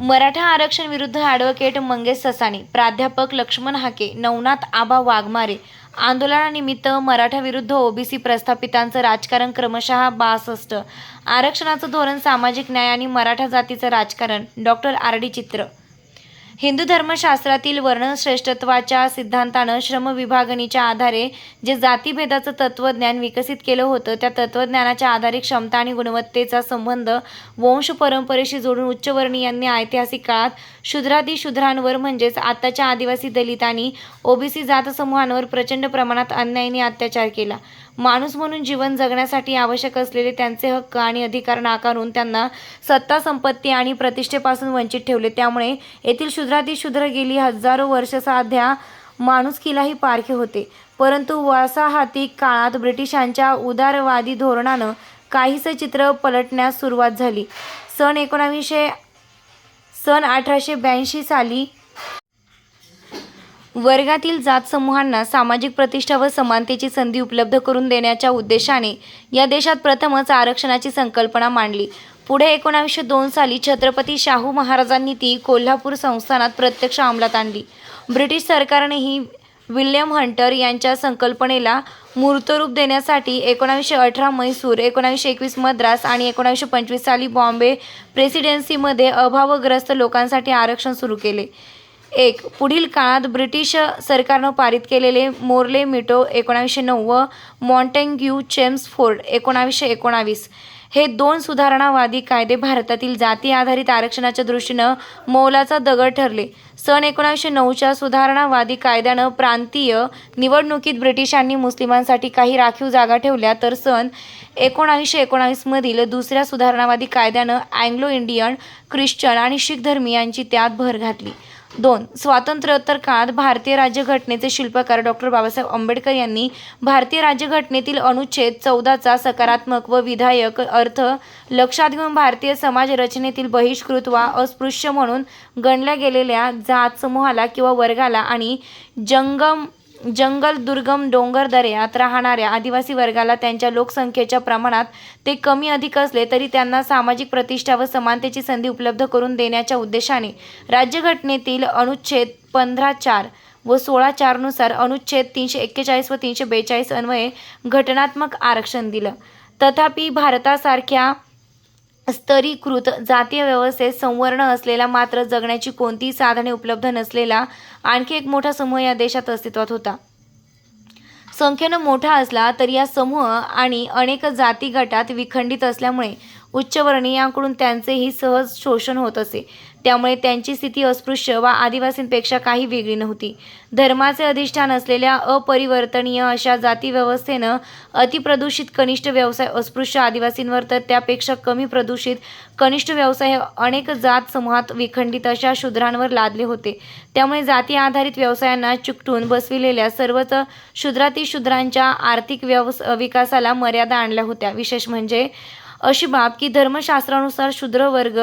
मराठा आरक्षण विरुद्ध ॲडव्होकेट मंगेश ससाणी प्राध्यापक लक्ष्मण हाके नवनाथ आबा वाघमारे आंदोलनानिमित्त मराठा विरुद्ध ओबीसी प्रस्थापितांचं राजकारण क्रमशः बासष्ट. आरक्षणाचं धोरण सामाजिक न्याय आणि मराठा जातीचं राजकारण. डॉक्टर आर डी चित्र. हिंदू धर्मशास्त्रातील वर्णश्रेष्ठत्वाच्या सिद्धांतानं श्रम विभागणीच्या आधारे जे जातीभेदाचं तत्त्वज्ञान विकसित केलं होतं त्या तत्त्वज्ञानाच्या आधारे क्षमता आणि गुणवत्तेचा संबंध वंश परंपरेशी जोडून उच्चवर्णीयांनी ऐतिहासिक काळात शूद्रादी शूद्रांवर म्हणजेच आताच्या आदिवासी दलितांनी ओबीसी जात समूहांवर प्रचंड प्रमाणात अन्यायाने अत्याचार केला. माणूस म्हणून जीवन जगण्यासाठी आवश्यक असलेले त्यांचे हक्क आणि अधिकार नाकारून त्यांना सत्ता संपत्ती आणि प्रतिष्ठेपासून वंचित ठेवले. त्यामुळे येथील शुद्राती शूद्र गेली हजारो वर्ष साध्या माणुसकीलाही पारखे होते. परंतु वसाहती काळात ब्रिटिशांच्या उदारवादी धोरणानं काहीसं चित्र पलटण्यास सुरुवात झाली. सन एकोणावीसशे सन अठराशे ब्याऐंशी साली वर्गातील जात समूहांना सामाजिक प्रतिष्ठा व समानतेची संधी उपलब्ध करून देण्याच्या उद्देशाने या देशात प्रथमच आरक्षणाची संकल्पना मांडली. पुढे एकोणावीसशे दोन साली छत्रपती शाहू महाराजांनी ती कोल्हापूर संस्थानात प्रत्यक्ष अंमलात आणली. ब्रिटिश सरकारनेही विल्यम हंटर यांच्या संकल्पनेला मूर्तरूप देण्यासाठी एकोणावीसशे अठरा म्हैसूर एकोणावीसशे एकवीस मद्रास आणि एकोणावीसशे पंचवीस साली बॉम्बे प्रेसिडेन्सीमध्ये अभावग्रस्त लोकांसाठी आरक्षण सुरू केले. एक पुढील काळात ब्रिटिश सरकारनं पारित केलेले मोर्ले मिटो एकोणावीसशे नऊ व चेम्स चेम्सफोर्ड एकोणावीसशे एकोणावीस. हे दोन सुधारणावादी कायदे भारतातील जाती आधारित आरक्षणाच्या दृष्टीनं मौलाचा दगड ठरले. सन एकोणावीसशे नऊच्या सुधारणावादी कायद्यानं प्रांतीय निवडणुकीत ब्रिटिशांनी मुस्लिमांसाठी काही राखीव जागा ठेवल्या तर सन एकोणावीसशे एकोणावीसमधील दुसऱ्या सुधारणावादी कायद्यानं अँग्लो इंडियन ख्रिश्चन आणि शीख धर्मियांची त्यात भर घातली. दोन. स्वातंत्र्योत्तर काळात भारतीय राज्यघटनेचे शिल्पकार डॉक्टर बाबासाहेब आंबेडकर यांनी भारतीय राज्यघटनेतील अनुच्छेद चौदाचा सकारात्मक व विधायक अर्थ लक्षात घेऊन भारतीय समाज रचनेतील बहिष्कृत वा अस्पृश्य म्हणून गणल्या गेलेल्या जात समूहाला किंवा वर्गाला आणि जंगम जंगल दुर्गम डोंगर दऱ्यात राहणाऱ्या आदिवासी वर्गाला त्यांच्या लोकसंख्येच्या प्रमाणात ते कमी अधिक असले तरी त्यांना सामाजिक प्रतिष्ठा व समानतेची संधी उपलब्ध करून देण्याच्या उद्देशाने राज्यघटनेतील अनुच्छेद पंधरा चार व सोळा चारनुसार अनुच्छेद तीनशे एक्केचाळीस व तीनशे बेचाळीस अन्वये घटनात्मक आरक्षण दिलं. तथापि भारतासारख्या स्तरीकृत जातीय व्यवस्थेत संवर्ण असलेला मात्र जगण्याची कोणतीही साधने उपलब्ध नसलेला आणखी एक मोठा समूह या देशात अस्तित्वात होता. संख्येनं मोठा असला तरी या समूह आणि अनेक जाती गटात विखंडित असल्यामुळे उच्चवर्णीयांकडून त्यांचेही सहज शोषण होत असे. त्यामुळे त्यांची स्थिती अस्पृश्य वा आदिवासींपेक्षा काही वेगळी नव्हती. धर्माचे अधिष्ठान असलेल्या अपरिवर्तनीय अशा जातीव्यवस्थेनं अतिप्रदूषित कनिष्ठ व्यवसाय अस्पृश्य आदिवासींवर तर त्यापेक्षा कमी प्रदूषित कनिष्ठ व्यवसाय हे अनेक जात समूहात विखंडित अशा शूद्रांवर लादले होते. त्यामुळे जाती आधारित व्यवसायांना चिकटून बसविलेल्या सर्वच शूद्रातिशूद्रांच्या आर्थिक व्यवस विकासाला मर्यादा आणल्या होत्या. विशेष म्हणजे अशी बाब की धर्मशास्त्रानुसार शूद्र वर्ग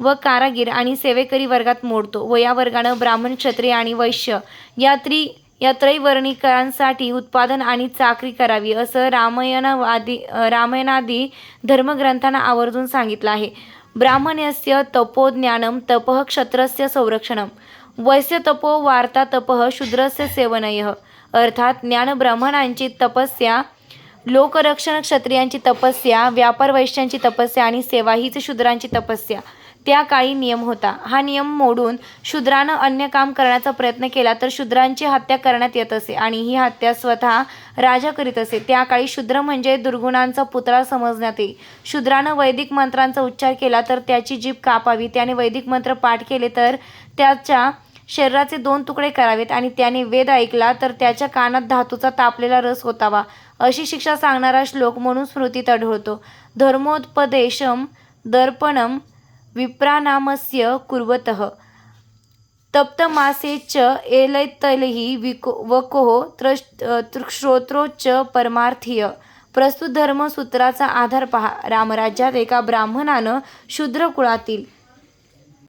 व कारागीर आणि सेवेकरी वर्गात मोडतो व या वर्गानं ब्राह्मण क्षत्रिय आणि वैश्य या त्रि या त्रैवर्णिकांसाठी उत्पादन आणि चाकरी करावी असं रामायणवादी रामायणादी धर्मग्रंथांना आवर्जून सांगितलं आहे. ब्राह्मणस्य तपो ज्ञानम तपः क्षत्रस्य संरक्षणम वैश्य तपो वार्ता तपः शूद्रस्य सेवनय. अर्थात ज्ञान ब्राह्मणांची तपस्या लोकरक्षण क्षत्रियांची तपस्या व्यापार वैश्यांची तपस्या आणि सेवा हीच शूद्रांची तपस्या. त्या काळी नियम होता. हा नियम मोडून शूद्रानं अन्य काम करण्याचा प्रयत्न केला तर शूद्रांची हत्या करण्यात येत असे आणि ही हत्या स्वतः राजा करीत असे. त्या काळी शूद्र म्हणजे दुर्गुणांचा पुतळा समजण्यात येई शूद्रानं वैदिक मंत्रांचा उच्चार केला तर त्याची जीभ कापावी. त्याने वैदिक मंत्र पाठ केले तर त्याच्या शरीराचे दोन तुकडे करावेत आणि त्याने वेद ऐकला तर त्याच्या कानात धातूचा तापलेला रस होतावा अशी शिक्षा सांगणारा श्लोक म्हणून स्मृतीत आढळतो. धर्मोत्पदेशम दर्पणम विप्रानामस्य कुर्वतः तप्तमासे च एलैतलही विको वकोः त्रश् श्रोत्रोच्च परमार्थीय। प्रस्तुत धर्मसूत्राचा आधार पहा. रामराज्यात एका ब्राह्मणानं शूद्र कुळातील